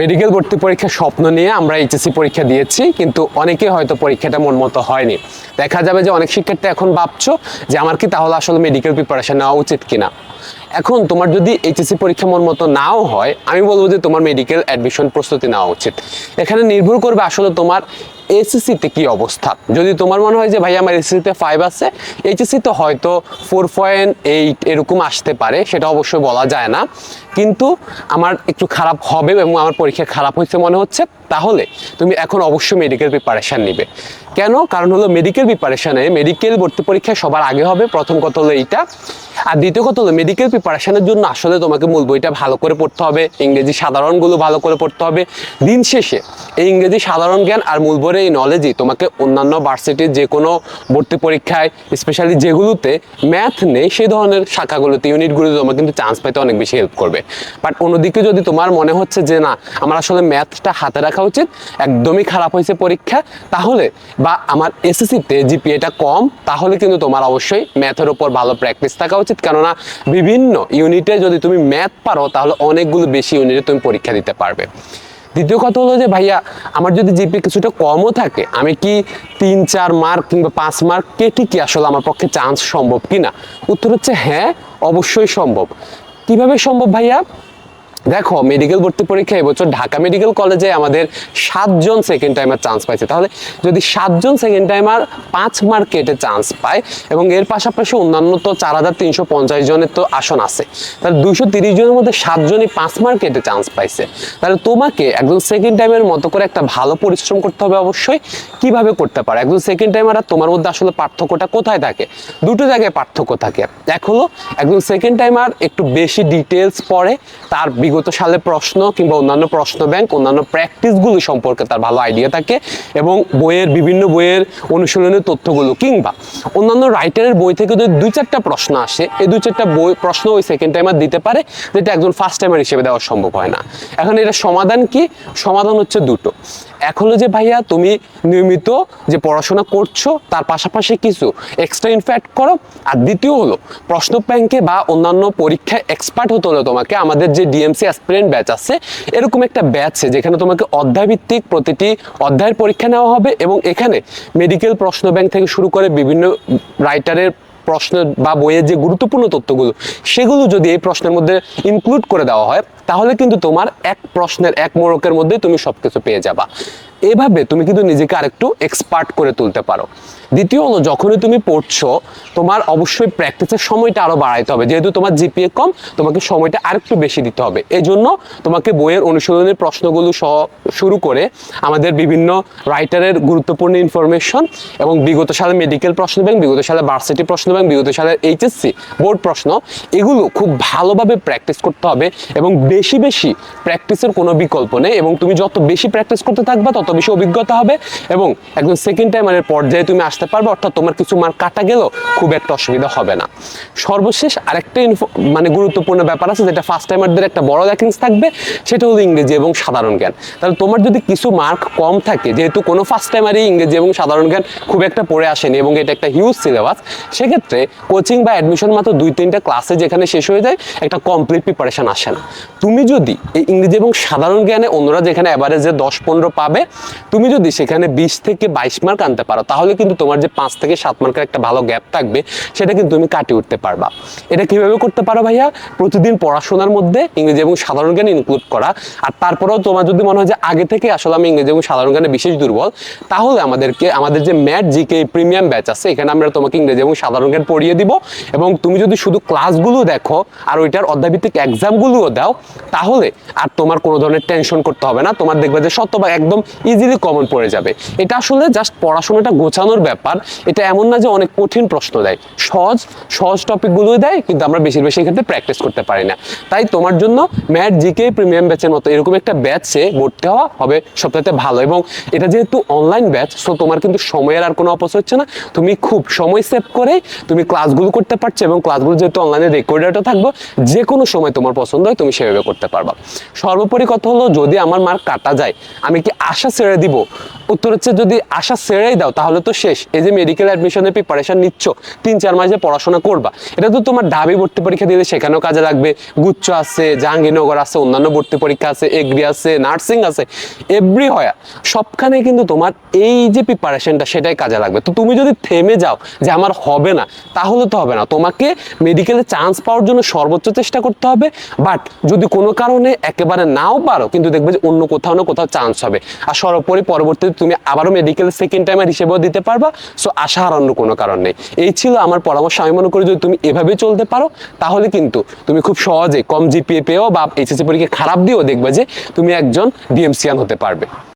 Medical ভর্তি পরীক্ষার স্বপ্ন নিয়ে আমরা এইচএসসি পরীক্ষা দিয়েছি, কিন্তু অনেকে হয়তো পরীক্ষাটা মন মতো হয়নি। দেখা যাবে যে অনেক শিক্ষার্থী এখন ভাবছ যে আমার কি তাহলে আসলে মেডিকেল প্রিপারেশন নেওয়া উচিত কিনা। এখন তোমার যদি এইচএসসি পরীক্ষা মন মতো নাও হয়, আমি বলব যে তোমার মেডিকেল অ্যাডমিশন প্রস্তুতি নেওয়া উচিত। এখানে নির্ভর করবে আসলে তোমার এসএসসিতে কি অবস্থা? যদি তোমার মনে হয় যে, ভাই, আমার এসএসসিতে ফাইভ আছে এইচএসসিতে হয়তো ফোর পয়েন্ট এইট এরকম আসতে পারে, সেটা অবশ্যই বলা যায় না। কিন্তু আমার একটু খারাপ হবে এবং আমার পরীক্ষা খারাপ হয়েছে মনে হচ্ছে, তাহলে তুমি এখন অবশ্যই মেডিকেল প্রিপারেশান নিবে। কেন? কারণ হলো মেডিকেল প্রিপারেশানে মেডিকেল ভর্তি পরীক্ষা সবার আগে হবে, প্রথম কথা হলো এইটা। আর দ্বিতীয় কথা হলো মেডিকেল প্রিপারেশনের জন্য আসলে তোমাকে মূল বইটা ভালো করে পড়তে হবে, ইংরেজি সাধারণগুলো ভালো করে পড়তে হবে। দিন শেষে এই ইংরেজি সাধারণ জ্ঞান আর মূল বইয়ের এই নলেজই তোমাকে অন্যান্য ভার্সিটির যে কোনো ভর্তি পরীক্ষায় স্পেশালি যেগুলোতে ম্যাথ নেই, সেই ধরনের শাখাগুলোতে ইউনিটগুলোতে তোমার কিন্তু চান্স পেতে অনেক বেশি হেল্প করবে। বাট অন্যদিকে যদি তোমার মনে হচ্ছে যে না, আমার আসলে ম্যাথটা হাতে রাখা উচিত, একদমই খারাপ হয়েছে পরীক্ষা, তাহলে বা আমার এসএসসিতে জিপিএটা কম, তাহলে কিন্তু তোমার অবশ্যই ম্যাথের উপর ভালো প্র্যাকটিস থাকা উচিত। কেননা বিভিন্ন ইউনিটে যদি তুমি ম্যাথ পারো, তাহলে অনেকগুলো বেশি ইউনিটে তুমি পরীক্ষা দিতে পারবে। দ্বিতীয় কথা হলো যে, ভাইয়া, আমার যদি জিপি কিছুটা কমও থাকে, আমি কি তিন, চার মার্ক কিংবা পাঁচ মার্ক কেটে কি আসলে আমার পক্ষে চান্স সম্ভব কিনা? উত্তর হচ্ছে হ্যাঁ অবশ্যই সম্ভব। কীভাবে সম্ভব ভাইয়া? দেখো মেডিকেল ভর্তি পরীক্ষা এবছর ঢাকা মেডিকেল কলেজে আমাদের সাতজন সেকেন্ড টাইমার চান্স পাইছে। তাহলে যদি সাতজন সেকেন্ড টাইমার পাঁচ মার্ক কেটে চান্স পায় এবং এর পাশাপাশি অন্যান্য তো চার হাজার তিনশো পঞ্চাশ জনের তো আসন আছে, তাহলে দুইশো তিরিশ জনের মধ্যে সাতজনই পাঁচ মার্ক কেটে চান্স পাইছে। তাহলে তোমাকে একজন সেকেন্ড টাইমের মতো করে একটা ভালো পরিশ্রম করতে হবে অবশ্যই। কীভাবে করতে পারো? একজন সেকেন্ড টাইমার আর তোমার মধ্যে আসলে পার্থক্যটা কোথায় থাকে? দুটো জায়গায় পার্থক্য থাকে। এক হলো, একজন সেকেন্ড টাইমার একটু বেশি ডিটেলস পড়ে, তার বিগত সালের প্রশ্ন কিংবা অন্যান্য প্রশ্ন ব্যাংক অন্যান্য প্র্যাকটিসগুলো সম্পর্কে তার ভালো আইডিয়া থাকে এবং বইয়ের বিভিন্ন বইয়ের অনুশীলনের তথ্যগুলো কিংবা অন্যান্য রাইটারের বই থেকে যদি দুই চারটা প্রশ্ন আসে, এই দুই চারটা বই প্রশ্ন ওই সেকেন্ড টাইমার দিতে পারে, যেটা একজন ফার্স্ট টাইমার হিসেবে দেওয়া সম্ভব হয় না। এখন এটা সমাধান কি? সমাধান হচ্ছে দুটো। হলো যে ভাইয়া তুমি নিয়মিত যে পড়াশোনা করছ, তার পাশাপাশি কিছু এক্সট্রা ইনফ্যাক্ট করো। আর দ্বিতীয় হলো, প্রশ্ন ব্যাংকে বা অন্যান্য পরীক্ষায় এক্সপার্ট হতে হলে তোমাকে আমাদের যে ডিএমসি অ্যাসপিরেন্ট ব্যাচ আছে, এরকম একটা ব্যাচে যেখানে তোমাকে অধ্যায়ভিত্তিক প্রতিটি অধ্যায়ের পরীক্ষা নেওয়া হবে এবং এখানে মেডিকেল প্রশ্ন ব্যাংক থেকে শুরু করে বিভিন্ন রাইটারের প্রশ্ন বা বইয়ের যে গুরুত্বপূর্ণ তথ্যগুলো, সেগুলো যদি এই প্রশ্নের মধ্যে ইনক্লুড করে দেওয়া হয়, তাহলে কিন্তু তোমার এক প্রশ্নের এক মোড়কের মধ্যে তুমি সবকিছু পেয়ে যাবা। এভাবে তুমি কিন্তু নিজেকে আরেকটু এক্সপার্ট করে তুলতে পারো। দ্বিতীয় হলো, যখনই তুমি পড়ছো, তোমার অবশ্যই প্র্যাকটিসের সময়টা আরও বাড়াইতে হবে। যেহেতু তোমার জিপিএ কম, তোমাকে সময়টা আরেকটু বেশি দিতে হবে। এই জন্য তোমাকে বইয়ের অনুশীলনের প্রশ্নগুলো সহ শুরু করে আমাদের বিভিন্ন রাইটারের গুরুত্বপূর্ণ ইনফরমেশন এবং বিগত সালে মেডিকেল প্রশ্ন ব্যাংক বিগত সালে ভার্সিটি প্রশ্ন ব্যাংক বিগত সালের এইচএসসি বোর্ড প্রশ্ন, এগুলো খুব ভালোভাবে প্র্যাকটিস করতে হবে এবং বেশি বেশি প্র্যাকটিসের কোনো বিকল্প নেই এবং তুমি যত বেশি প্র্যাকটিস করতে থাকবা, তত বেশি অভিজ্ঞতা হবে এবং একদম সেকেন্ড টাইমারের পর্যায়ে তুমি আসতে পারবে, অর্থাৎ তোমার কিছু মার্ক কাটা গেলেও খুব একটা অসুবিধা হবে না। সর্বশেষ আরেকটা ইনফো- মানে গুরুত্বপূর্ণ ব্যাপার আছে, যেটা ফার্স্ট টাইমারদের একটা বড় ল্যাকিংস থাকবে, সেটা হলো ইংরেজি এবং সাধারণ জ্ঞান। তাহলে তোমার যদি কিছু মার্ক কম থাকে, যেহেতু কোনো ফার্স্ট টাইমারই ইংরেজি এবং সাধারণ জ্ঞান খুব একটা পড়ে আসেনি এবং এটা একটা হিউজ সিলেবাস সেক্ষেত্রে কোচিং বা অ্যাডমিশন মাত্র দুই, তিনটা ক্লাসে যেখানে শেষ হয়ে যায়, একটা কমপ্লিট প্রিপারেশন আসে না। তুমি যদি এই ইংরেজি এবং সাধারণ জ্ঞানে অন্যরা যেখানে অ্যাভারেজে দশ, পনেরো পাবে তুমি যদি সেখানে বিশ থেকে বাইশ মার্ক আনতে পারো, তাহলে কিন্তু তোমার যে পাঁচ থেকে সাত মার্কের একটা ভালো গ্যাপ থাকবে, সেটা কিন্তু তুমি কাটিয়ে উঠতে পারবা। এটা কীভাবে করতে পারো ভাইয়া? প্রতিদিন পড়াশোনার মধ্যে ইংরেজি এবং সাধারণ জ্ঞান ইনক্লুড করা। আর তারপরেও তোমার যদি মনে হয় যে আগে থেকে আসলে আমি ইংরেজি এবং সাধারণ জ্ঞানে বিশেষ দুর্বল, তাহলে আমাদেরকে, আমাদের যে ম্যাট জিকে প্রিমিয়াম ব্যাচ আছে, এখানে আমরা তোমাকে ইংরেজি এবং সাধারণ জ্ঞান পড়িয়ে দিব। এবং তুমি যদি শুধু ক্লাসগুলো দেখো আর ওইটার অধ্যায়ভিত্তিক এক্সামগুলোও দাও, তাহলে আর তোমার কোনো ধরনের টেনশন করতে হবে না। তোমার দেখবে যে শতভাগ একদম ইজিলি কমন পড়ে যাবে। এটা আসলে জাস্ট পড়াশোনাটা গোছানোর ব্যাপার। এটা এমন না যে অনেক কঠিন প্রশ্ন দেয়। সহজ সহজ টপিকগুলো দেয়, কিন্তু আমরা বেশির বেশি ক্ষেত্রে প্র্যাকটিস করতে পারি না। তাই তোমার জন্য ম্যাট জিকে প্রিমিয়াম ব্যাচের মতো এরকম একটা ব্যাচে ভর্তি হওয়া হবে সবথেকে ভালো। এবং এটা যেহেতু অনলাইন ব্যাচ সো তোমার কিন্তু সময়ের আর কোনো অপচয় হচ্ছে না। তুমি খুব সময় সেভ করে তুমি ক্লাসগুলো করতে পারছ এবং ক্লাসগুলো যেহেতু অনলাইনে রেকর্ডেডও থাকব যে কোনো সময় তোমার পছন্দ হয় তুমি সেভাবে করতে পারবা। সর্বোপরি কথা হলো, যদি আমার মার্ক কাটা যায়, আমি কি আশা ছেড়ে দিব। উত্তর হচ্ছে যদি আশা ছেড়েই দাও, তাহলে তো শেষ। এই যে মেডিকেল অ্যাডমিশনের প্রিপারেশন নিচ্ছ, তিন চার মাসে পড়াশোনা করবা, এটা তো তোমার ডাবি ভর্তি পরীক্ষা দিলে সেখানেও কাজে লাগবে। গুচ্ছ আছে, জাহাঙ্গীরনগর আছে, অন্যান্য ভর্তি পরীক্ষা আছে, এগ্রি আছে, নার্সিং আছে এভরি হয়। সবখানে কিন্তু তোমার এই যে প্রিপারেশনটা সেটাই কাজে লাগবে। তো তুমি যদি থেমে যাও যে আমার হবে না, তাহলে তো হবে না। তোমাকে মেডিকেলে চান্স পাওয়ার জন্য সর্বোচ্চ চেষ্টা করতে হবে। বাট যদি কোনো কারণে একেবারে নাও পারো, কিন্তু দেখবে যে অন্য কোথাও না কোথাও চান্স হবে। আর সর্বোপরি পরবর্তীতে তুমি আবারও মেডিকেল সেকেন্ড টাইমের হিসেবেও দিতে পারবা। সো আশা আর অন্য কোনো কারণ নেই। এই ছিল আমার পরামর্শ। আমি মনে করি যদি তুমি এভাবে চলতে পারো, তাহলে কিন্তু তুমি খুব সহজে কম জিপিএ পেয়েও বা এইচএসসি পরীক্ষা খারাপ দিয়েও দেখবে যে তুমি একজন ডিএমসিয়ান হতে পারবে।